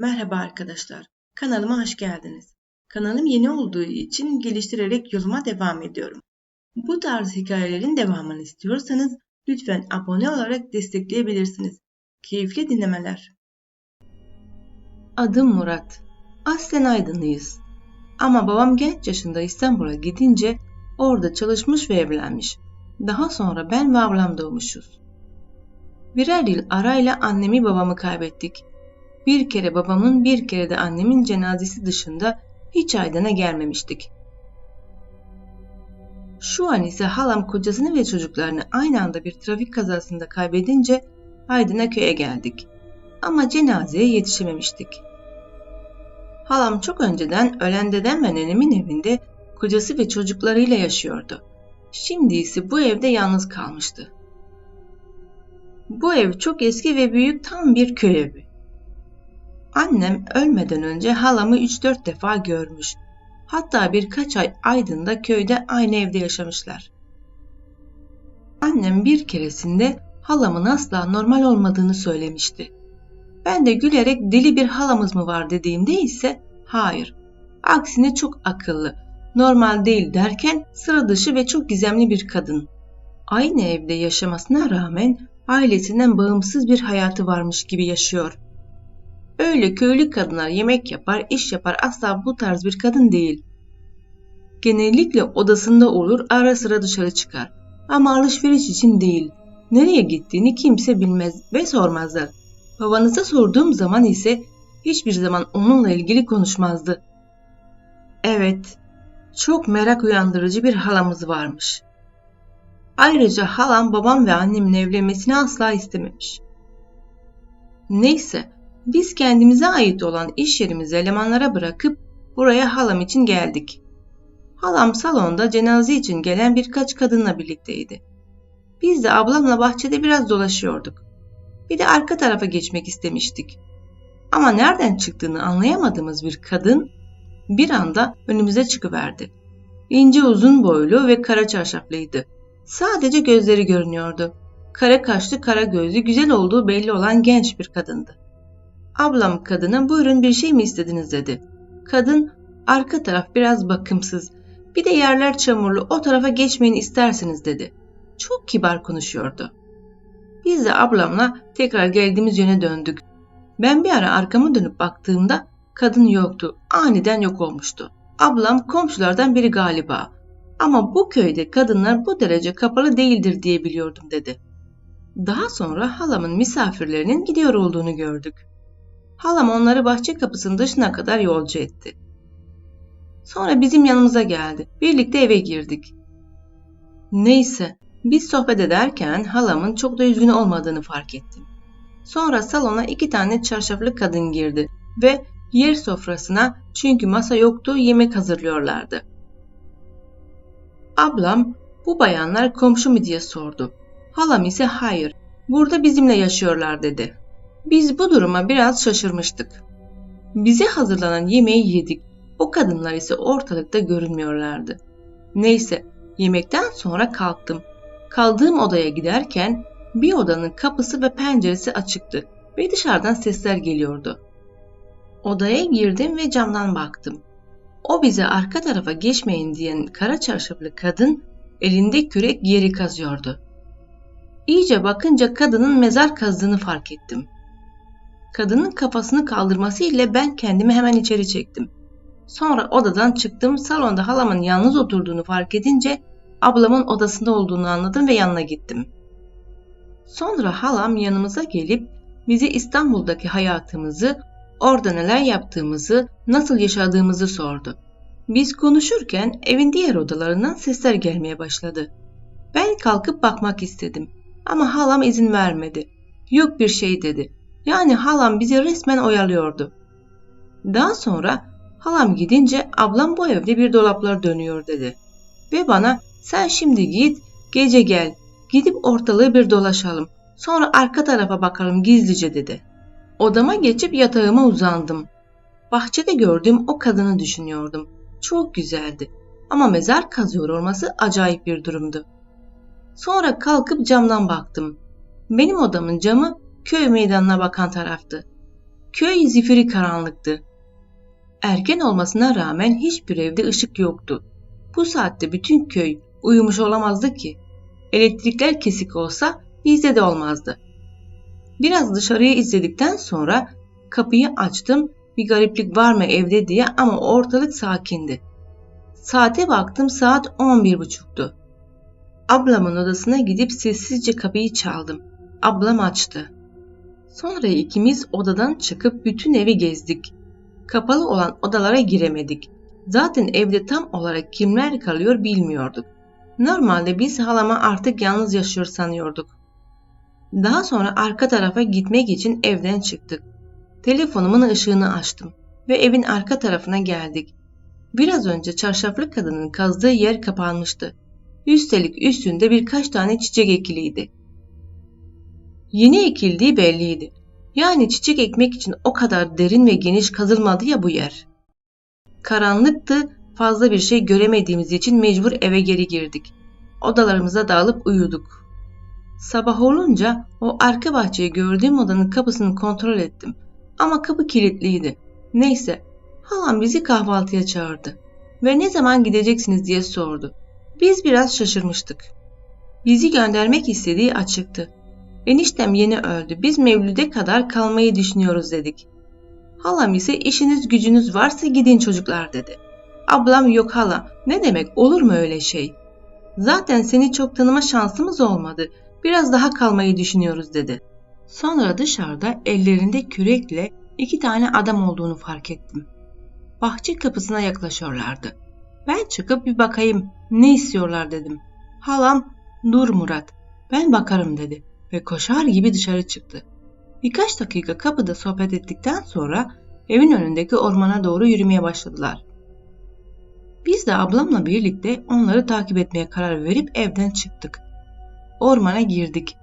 Merhaba arkadaşlar, kanalıma hoş geldiniz. Kanalım yeni olduğu için geliştirerek yoluma devam ediyorum. Bu tarz hikayelerin devamını istiyorsanız lütfen abone olarak destekleyebilirsiniz. Keyifli dinlemeler. Adım Murat. Aslen Aydınlıyız. Ama babam genç yaşında İstanbul'a gidince orada çalışmış ve evlenmiş. Daha sonra ben ve ablam doğmuşuz. Birer yıl arayla annemi babamı kaybettik. Bir kere babamın bir kere de annemin cenazesi dışında hiç Aydın'a gelmemiştik. Şu an ise halam kocasını ve çocuklarını aynı anda bir trafik kazasında kaybedince Aydın'a köye geldik. Ama cenazeye yetişememiştik. Halam çok önceden ölen dedem ve nenemin evinde kocası ve çocuklarıyla yaşıyordu. Şimdi ise bu evde yalnız kalmıştı. Bu ev çok eski ve büyük tam bir köy evi. Annem ölmeden önce halamı 3-4 defa görmüş. Hatta birkaç ay Aydın'da köyde aynı evde yaşamışlar. Annem bir keresinde halamın asla normal olmadığını söylemişti. Ben de gülerek deli bir halamız mı var dediğimde ise hayır. Aksine çok akıllı, normal değil derken sıra dışı ve çok gizemli bir kadın. Aynı evde yaşamasına rağmen ailesinden bağımsız bir hayatı varmış gibi yaşıyor. Öyle köylü kadınlar yemek yapar, iş yapar asla bu tarz bir kadın değil. Genellikle odasında olur, ara sıra dışarı çıkar. Ama alışveriş için değil. Nereye gittiğini kimse bilmez ve sormazlar. Babanıza sorduğum zaman ise hiçbir zaman onunla ilgili konuşmazdı. Evet, çok merak uyandırıcı bir halamız varmış. Ayrıca halam babam ve annemin evlenmesini asla istememiş. Neyse, biz kendimize ait olan iş yerimizi elemanlara bırakıp buraya halam için geldik. Halam salonda cenaze için gelen birkaç kadınla birlikteydi. Biz de ablamla bahçede biraz dolaşıyorduk. Bir de arka tarafa geçmek istemiştik. Ama nereden çıktığını anlayamadığımız bir kadın bir anda önümüze çıkıverdi. İnce uzun boylu ve kara çarşaflıydı. Sadece gözleri görünüyordu. Kara kaşlı, kara gözlü, güzel olduğu belli olan genç bir kadındı. Ablam kadına buyurun bir şey mi istediniz dedi. Kadın arka taraf biraz bakımsız. Bir de yerler çamurlu o tarafa geçmeyin isterseniz dedi. Çok kibar konuşuyordu. Biz de ablamla tekrar geldiğimiz yöne döndük. Ben bir ara arkamı dönüp baktığımda kadın yoktu. Aniden yok olmuştu. Ablam komşulardan biri galiba. Ama bu köyde kadınlar bu derece kapalı değildir diye biliyordum dedi. Daha sonra halamın misafirlerinin gidiyor olduğunu gördük. Halam onları bahçe kapısının dışına kadar yolcu etti. Sonra bizim yanımıza geldi. Birlikte eve girdik. Neyse, biz sohbet ederken halamın çok da üzgün olmadığını fark ettim. Sonra salona iki tane çarşaflı kadın girdi ve yer sofrasına çünkü masa yoktu yemek hazırlıyorlardı. Ablam bu bayanlar komşu mu diye sordu. Halam ise hayır burada bizimle yaşıyorlar dedi. Biz bu duruma biraz şaşırmıştık. Bize hazırlanan yemeği yedik. O kadınlar ise ortalıkta görünmüyorlardı. Neyse, yemekten sonra kalktım. Kaldığım odaya giderken bir odanın kapısı ve penceresi açıktı ve dışarıdan sesler geliyordu. Odaya girdim ve camdan baktım. O bize arka tarafa geçmeyin diyen kara çarşaflı kadın elinde kürek yeri kazıyordu. İyice bakınca kadının mezar kazdığını fark ettim. Kadının kafasını kaldırması ile ben kendimi hemen içeri çektim. Sonra odadan çıktım salonda halamın yalnız oturduğunu fark edince ablamın odasında olduğunu anladım ve yanına gittim. Sonra halam yanımıza gelip bize İstanbul'daki hayatımızı, orada neler yaptığımızı, nasıl yaşadığımızı sordu. Biz konuşurken evin diğer odalarından sesler gelmeye başladı. Ben kalkıp bakmak istedim ama halam izin vermedi. Yok bir şey dedi. Yani halam bizi resmen oyalıyordu. Daha sonra halam gidince ablam bu evde bir dolaplar dönüyor dedi. Ve bana sen şimdi git gece gel gidip ortalığı bir dolaşalım sonra arka tarafa bakalım gizlice dedi. Odama geçip yatağıma uzandım. Bahçede gördüğüm o kadını düşünüyordum. Çok güzeldi ama mezar kazıyor olması acayip bir durumdu. Sonra kalkıp camdan baktım. Benim odamın camı köy meydanına bakan taraftı. Köy zifiri karanlıktı. Erken olmasına rağmen hiçbir evde ışık yoktu. Bu saatte bütün köy uyumuş olamazdı ki. Elektrikler kesik olsa bizde de olmazdı. Biraz dışarıyı izledikten sonra kapıyı açtım bir gariplik var mı evde diye ama ortalık sakindi. Saate baktım saat 11.30'tu. Ablamın odasına gidip sessizce kapıyı çaldım. Ablam açtı. Sonra ikimiz odadan çıkıp bütün evi gezdik. Kapalı olan odalara giremedik. Zaten evde tam olarak kimler kalıyor bilmiyorduk. Normalde biz halama artık yalnız yaşıyor sanıyorduk. Daha sonra arka tarafa gitmek için evden çıktık. Telefonumun ışığını açtım ve evin arka tarafına geldik. Biraz önce çarşaflı kadının kazdığı yer kapanmıştı. Üstelik üstünde birkaç tane çiçek ekiliydi. Yeni ekildiği belliydi. Yani çiçek ekmek için o kadar derin ve geniş kazılmadı ya bu yer. Karanlıktı, fazla bir şey göremediğimiz için mecbur eve geri girdik. Odalarımıza dağılıp uyuduk. Sabah olunca o arka bahçeyi gördüğüm odanın kapısını kontrol ettim. Ama kapı kilitliydi. Neyse, halam bizi kahvaltıya çağırdı. Ve ne zaman gideceksiniz diye sordu. Biz biraz şaşırmıştık. Bizi göndermek istediği açıktı. Eniştem yeni öldü. Biz Mevlüt'e kadar kalmayı düşünüyoruz dedik. Halam ise işiniz gücünüz varsa gidin çocuklar dedi. Ablam yok hala. Ne demek olur mu öyle şey? Zaten seni çok tanıma şansımız olmadı. Biraz daha kalmayı düşünüyoruz dedi. Sonra dışarıda ellerinde kürekle iki tane adam olduğunu fark ettim. Bahçe kapısına yaklaşıyorlardı. Ben çıkıp bir bakayım ne istiyorlar dedim. Halam dur Murat ben bakarım dedi ve koşar gibi dışarı çıktı. Birkaç dakika kapıda sohbet ettikten sonra evin önündeki ormana doğru yürümeye başladılar. Biz de ablamla birlikte onları takip etmeye karar verip evden çıktık. Ormana girdik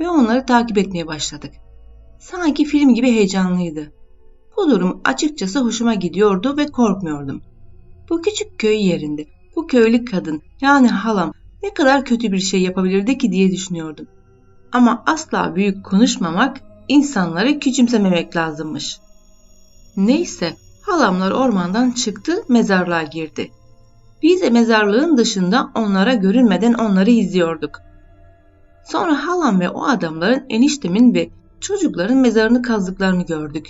ve onları takip etmeye başladık. Sanki film gibi heyecanlıydı. Bu durum açıkçası hoşuma gidiyordu ve korkmuyordum. Bu küçük köy yerinde bu köylü kadın yani halam ne kadar kötü bir şey yapabilirdi ki diye düşünüyordum. Ama asla büyük konuşmamak, insanları küçümsememek lazımmış. Neyse, halamlar ormandan çıktı, mezarlığa girdi. Biz de mezarlığın dışında onlara görünmeden onları izliyorduk. Sonra halam ve o adamların eniştemin ve çocukların mezarını kazdıklarını gördük.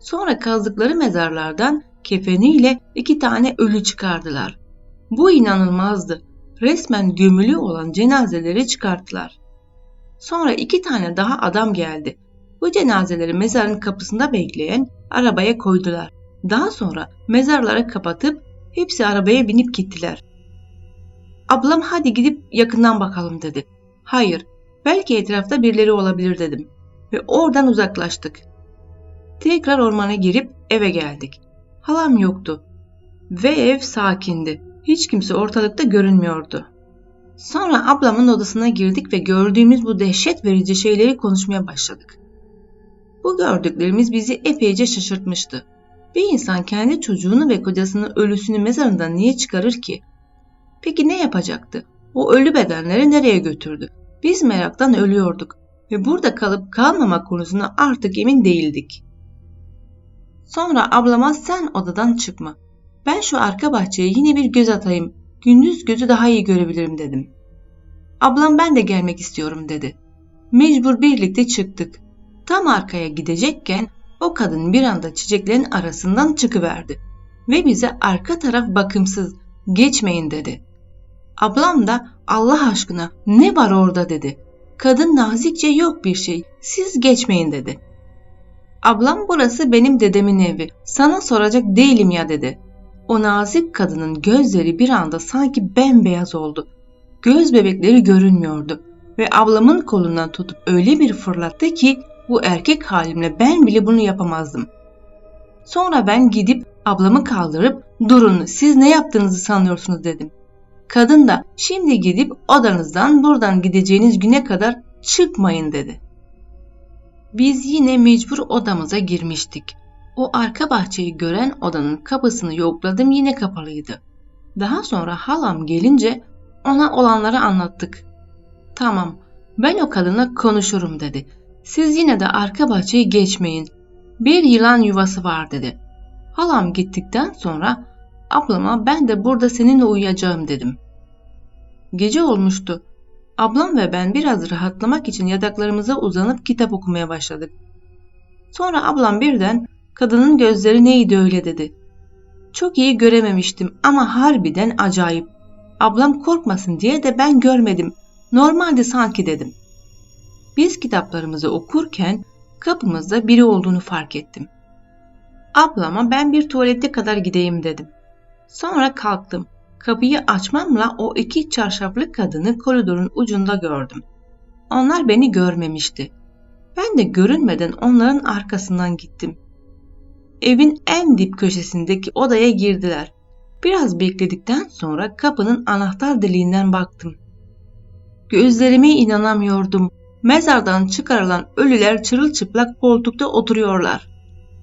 Sonra kazdıkları mezarlardan kefeniyle iki tane ölü çıkardılar. Bu inanılmazdı. Resmen gömülü olan cenazeleri çıkarttılar. Sonra iki tane daha adam geldi. Bu cenazeleri mezarın kapısında bekleyen arabaya koydular. Daha sonra mezarları kapatıp hepsi arabaya binip gittiler. Ablam hadi gidip yakından bakalım dedi. Hayır, belki etrafta birileri olabilir dedim. Ve oradan uzaklaştık. Tekrar ormana girip eve geldik. Halam yoktu. Ve ev sakindi. Hiç kimse ortalıkta görünmüyordu. Sonra ablamın odasına girdik ve gördüğümüz bu dehşet verici şeyleri konuşmaya başladık. Bu gördüklerimiz bizi epeyce şaşırtmıştı. Bir insan kendi çocuğunu ve kocasının ölüsünü mezarından niye çıkarır ki? Peki ne yapacaktı? O ölü bedenleri nereye götürdü? Biz meraktan ölüyorduk ve burada kalıp kalmamak konusunda artık emin değildik. Sonra ablama sen odadan çıkma. Ben şu arka bahçeye yine bir göz atayım. Gündüz gözü daha iyi görebilirim dedim. Ablam ben de gelmek istiyorum dedi. Mecbur birlikte çıktık. Tam arkaya gidecekken o kadın bir anda çiçeklerin arasından çıkıverdi ve bize arka taraf bakımsız geçmeyin dedi. Ablam da Allah aşkına ne var orada dedi. Kadın nazikçe yok bir şey siz geçmeyin dedi. Ablam burası benim dedemin evi sana soracak değilim ya dedi. O nazik kadının gözleri bir anda sanki bembeyaz oldu. Göz bebekleri görünmüyordu ve ablamın kolundan tutup öyle bir fırlattı ki bu erkek halimle ben bile bunu yapamazdım. Sonra ben gidip ablamı kaldırıp durun siz ne yaptığınızı sanıyorsunuz dedim. Kadın da şimdi gidip odanızdan buradan gideceğiniz güne kadar çıkmayın dedi. Biz yine mecbur odamıza girmiştik. O arka bahçeyi gören odanın kapısını yokladım yine kapalıydı. Daha sonra halam gelince ona olanları anlattık. Tamam ben o kadına konuşurum dedi. Siz yine de arka bahçeyi geçmeyin. Bir yılan yuvası var dedi. Halam gittikten sonra ablama ben de burada seninle uyuyacağım dedim. Gece olmuştu. Ablam ve ben biraz rahatlamak için yataklarımıza uzanıp kitap okumaya başladık. Sonra ablam birden kadının gözleri neydi öyle dedi. Çok iyi görememiştim ama harbiden acayip. Ablam korkmasın diye de ben görmedim. Normalde sanki dedim. Biz kitaplarımızı okurken kapımızda biri olduğunu fark ettim. Ablama ben bir tuvalete kadar gideyim dedim. Sonra kalktım. Kapıyı açmamla o iki çarşaflı kadını koridorun ucunda gördüm. Onlar beni görmemişti. Ben de görünmeden onların arkasından gittim. Evin en dip köşesindeki odaya girdiler. Biraz bekledikten sonra kapının anahtar deliğinden baktım. Gözlerime inanamıyordum. Mezardan çıkarılan ölüler çırılçıplak koltukta oturuyorlar.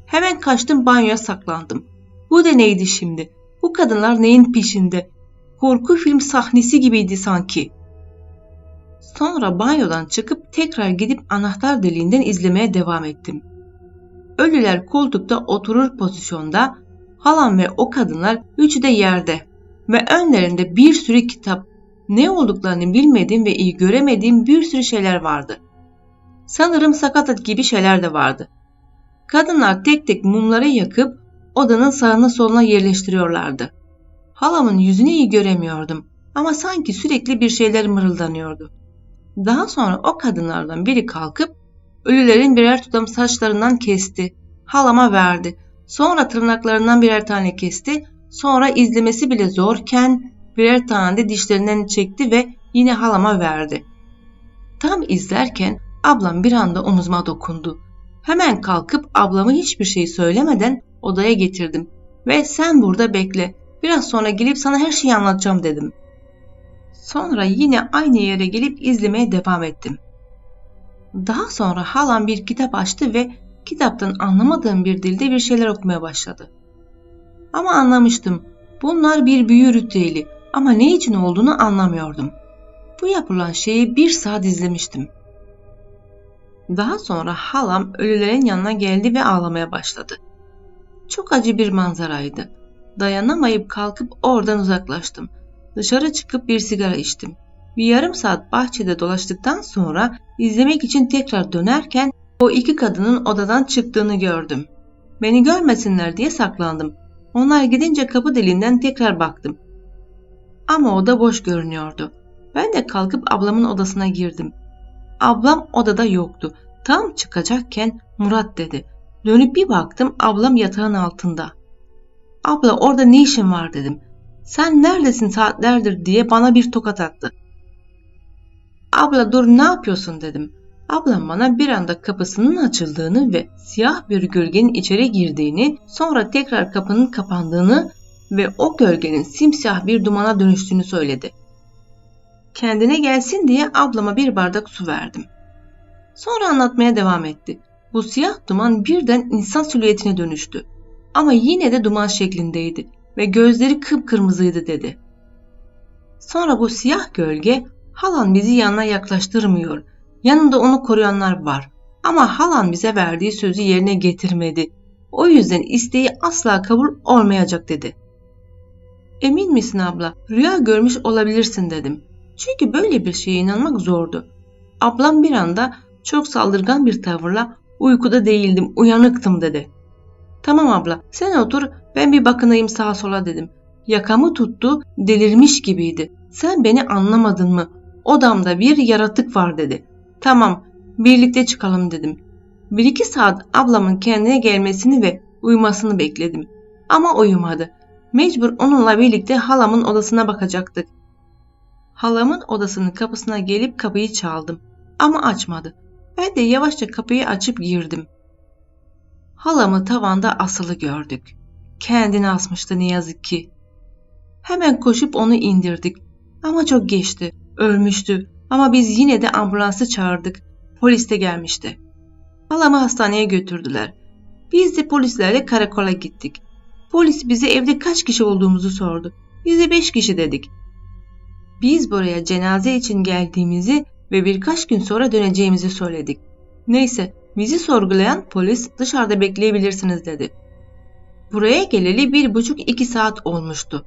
Hemen kaçtım banyoya saklandım. Bu da neydi şimdi? Bu kadınlar neyin peşinde? Korku film sahnesi gibiydi sanki. Sonra banyodan çıkıp tekrar gidip anahtar deliğinden izlemeye devam ettim. Ölüler koltukta oturur pozisyonda, halam ve o kadınlar üçü de yerde ve önlerinde bir sürü kitap, ne olduklarını bilmediğim ve iyi göremediğim bir sürü şeyler vardı. Sanırım sakatat gibi şeyler de vardı. Kadınlar tek tek mumları yakıp odanın sağına soluna yerleştiriyorlardı. Halamın yüzünü iyi göremiyordum ama sanki sürekli bir şeyler mırıldanıyordu. Daha sonra o kadınlardan biri kalkıp ölülerin birer tutam saçlarından kesti. Halama verdi. Sonra tırnaklarından birer tane kesti. Sonra izlemesi bile zorken birer tane de dişlerinden çekti ve yine halama verdi. Tam izlerken ablam bir anda omuzuma dokundu. Hemen kalkıp ablamı hiçbir şey söylemeden odaya getirdim ve sen burada bekle. Biraz sonra gelip sana her şeyi anlatacağım dedim. Sonra yine aynı yere gelip izlemeye devam ettim. Daha sonra halam bir kitap açtı ve kitaptan anlamadığım bir dilde bir şeyler okumaya başladı. Ama anlamıştım. Bunlar bir büyü ritüeli ama ne için olduğunu anlamıyordum. Bu yapılan şeyi bir saat izlemiştim. Daha sonra halam ölülerin yanına geldi ve ağlamaya başladı. Çok acı bir manzaraydı. Dayanamayıp kalkıp oradan uzaklaştım. Dışarı çıkıp bir sigara içtim. Bir yarım saat bahçede dolaştıktan sonra izlemek için tekrar dönerken o iki kadının odadan çıktığını gördüm. Beni görmesinler diye saklandım. Onlar gidince kapı deliğinden tekrar baktım. Ama oda boş görünüyordu. Ben de kalkıp ablamın odasına girdim. Ablam odada yoktu. Tam çıkacakken Murat dedi. Dönüp bir baktım ablam yatağın altında. Abla orada ne işin var dedim. Sen neredesin saatlerdir diye bana bir tokat attı. Abla dur ne yapıyorsun dedim. Ablam bana bir anda kapısının açıldığını ve siyah bir gölgenin içeri girdiğini, sonra tekrar kapının kapandığını ve o gölgenin simsiyah bir dumana dönüştüğünü söyledi. Kendine gelsin diye ablama bir bardak su verdim. Sonra anlatmaya devam etti. Bu siyah duman birden insan silüetine dönüştü. Ama yine de duman şeklindeydi ve gözleri kıpkırmızıydı dedi. Sonra bu siyah gölge halan bizi yanına yaklaştırmıyor. Yanında onu koruyanlar var. Ama halan bize verdiği sözü yerine getirmedi. O yüzden isteği asla kabul olmayacak dedi. Emin misin abla? Rüya görmüş olabilirsin dedim. Çünkü böyle bir şeye inanmak zordu. Ablam bir anda çok saldırgan bir tavırla uykuda değildim, uyanıktım dedi. Tamam abla, sen otur, ben bir bakınayım sağa sola dedim. Yakamı tuttu, delirmiş gibiydi. Sen beni anlamadın mı? Odamda bir yaratık var dedi. Tamam, birlikte çıkalım dedim. Bir iki saat ablamın kendine gelmesini ve uyumasını bekledim. Ama uyumadı. Mecbur onunla birlikte halamın odasına bakacaktık. Halamın odasının kapısına gelip kapıyı çaldım. Ama açmadı. Ben de yavaşça kapıyı açıp girdim. Halamı tavanda asılı gördük. Kendini asmıştı ne yazık ki. Hemen koşup onu indirdik. Ama çok geçti. Ölmüştü. Ama biz yine de ambulansı çağırdık. Polis de gelmişti. Halamı hastaneye götürdüler. Biz de polislerle karakola gittik. Polis bize evde kaç kişi olduğumuzu sordu. Biz de beş kişi dedik. Biz buraya cenaze için geldiğimizi ve birkaç gün sonra döneceğimizi söyledik. Neyse Bizi sorgulayan polis dışarıda bekleyebilirsiniz dedi. Buraya geleli bir buçuk iki saat olmuştu.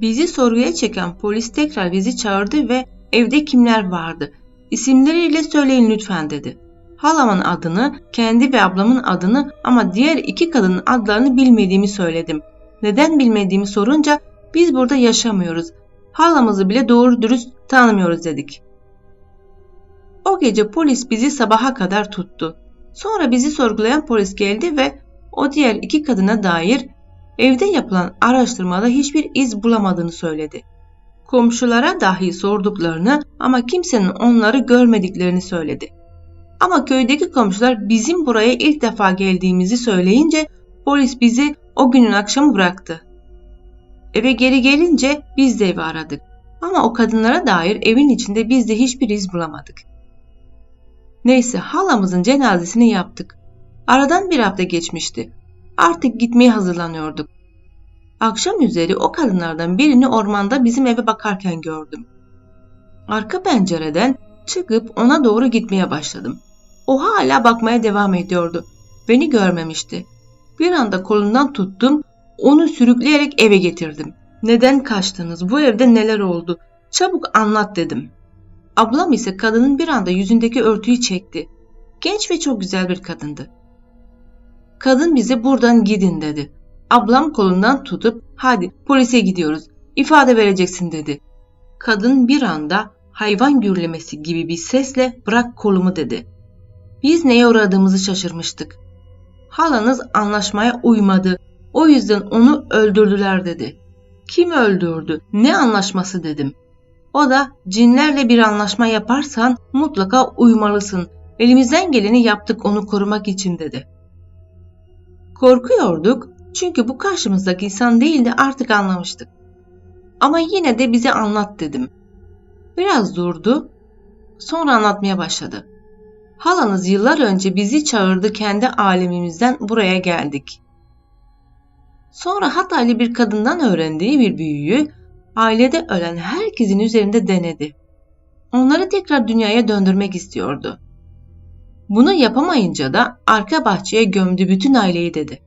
Bizi sorguya çeken polis tekrar bizi çağırdı ve evde kimler vardı? İsimleriyle söyleyin lütfen dedi. Halamın adını, kendi ve ablamın adını ama diğer iki kadının adlarını bilmediğimi söyledim. Neden bilmediğimi sorunca biz burada yaşamıyoruz. Halamızı bile doğru dürüst tanımıyoruz dedik. O gece polis bizi sabaha kadar tuttu. Sonra bizi sorgulayan polis geldi ve o diğer iki kadına dair evde yapılan araştırmada hiçbir iz bulamadığını söyledi. Komşulara dahi sorduklarını ama kimsenin onları görmediklerini söyledi. Ama köydeki komşular bizim buraya ilk defa geldiğimizi söyleyince polis bizi o günün akşamı bıraktı. Eve geri gelince biz de evi aradık. Ama o kadınlara dair evin içinde biz de hiçbir iz bulamadık. Neyse halamızın cenazesini yaptık. Aradan bir hafta geçmişti. Artık gitmeye hazırlanıyorduk. Akşam üzeri o kadınlardan birini ormanda bizim eve bakarken gördüm. Arka pencereden çıkıp ona doğru gitmeye başladım. O hala bakmaya devam ediyordu. Beni görmemişti. Bir anda kolundan tuttum, onu sürükleyerek eve getirdim. Neden kaçtınız? Bu evde neler oldu? Çabuk anlat dedim. Ablam ise kadının bir anda yüzündeki örtüyü çekti. Genç ve çok güzel bir kadındı. Kadın bize buradan gidin dedi. Ablam kolundan tutup hadi polise gidiyoruz. İfade vereceksin dedi. Kadın bir anda hayvan gürlemesi gibi bir sesle bırak kolumu dedi. Biz neye uğradığımızı şaşırmıştık. Halanız anlaşmaya uymadı. O yüzden onu öldürdüler dedi. Kim öldürdü? Ne anlaşması dedim. O da cinlerle bir anlaşma yaparsan mutlaka uymalısın. Elimizden geleni yaptık onu korumak için dedi. Korkuyorduk çünkü bu karşımızdaki insan değildi artık anlamıştık. Ama yine de bize anlat dedim. Biraz durdu, sonra anlatmaya başladı. Halanız yıllar önce bizi çağırdı kendi alemimizden buraya geldik. Sonra Hataylı bir kadından öğrendiği bir büyüyü ailede ölen herkesin üzerinde denedi. Onları tekrar dünyaya döndürmek istiyordu. Bunu yapamayınca da arka bahçeye gömdü bütün aileyi dedi.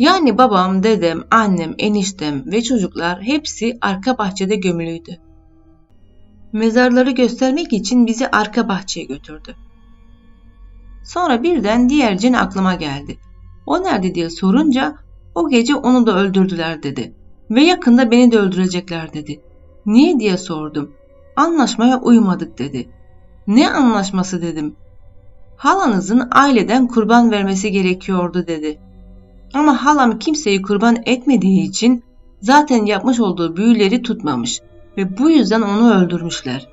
Yani babam, dedem, annem, eniştem ve çocuklar hepsi arka bahçede gömülüydü. Mezarları göstermek için bizi arka bahçeye götürdü. Sonra birden diğer cin aklıma geldi. O nerede diye sorunca o gece onu da öldürdüler dedi. Ve yakında beni de öldürecekler dedi. Niye diye sordum. Anlaşmaya uymadık dedi. Ne anlaşması dedim. Halanızın aileden kurban vermesi gerekiyordu dedi. Ama halam kimseyi kurban etmediği için zaten yapmış olduğu büyüleri tutmamış ve bu yüzden onu öldürmüşler.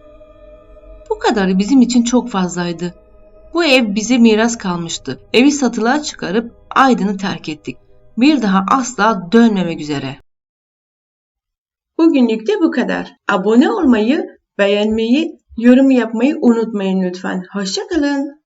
Bu kadarı bizim için çok fazlaydı. Bu ev bize miras kalmıştı. Evi satılığa çıkarıp Aydın'ı terk ettik. Bir daha asla dönmemek üzere. Bugünlük de bu kadar. Abone olmayı, beğenmeyi, yorum yapmayı unutmayın lütfen. Hoşçakalın.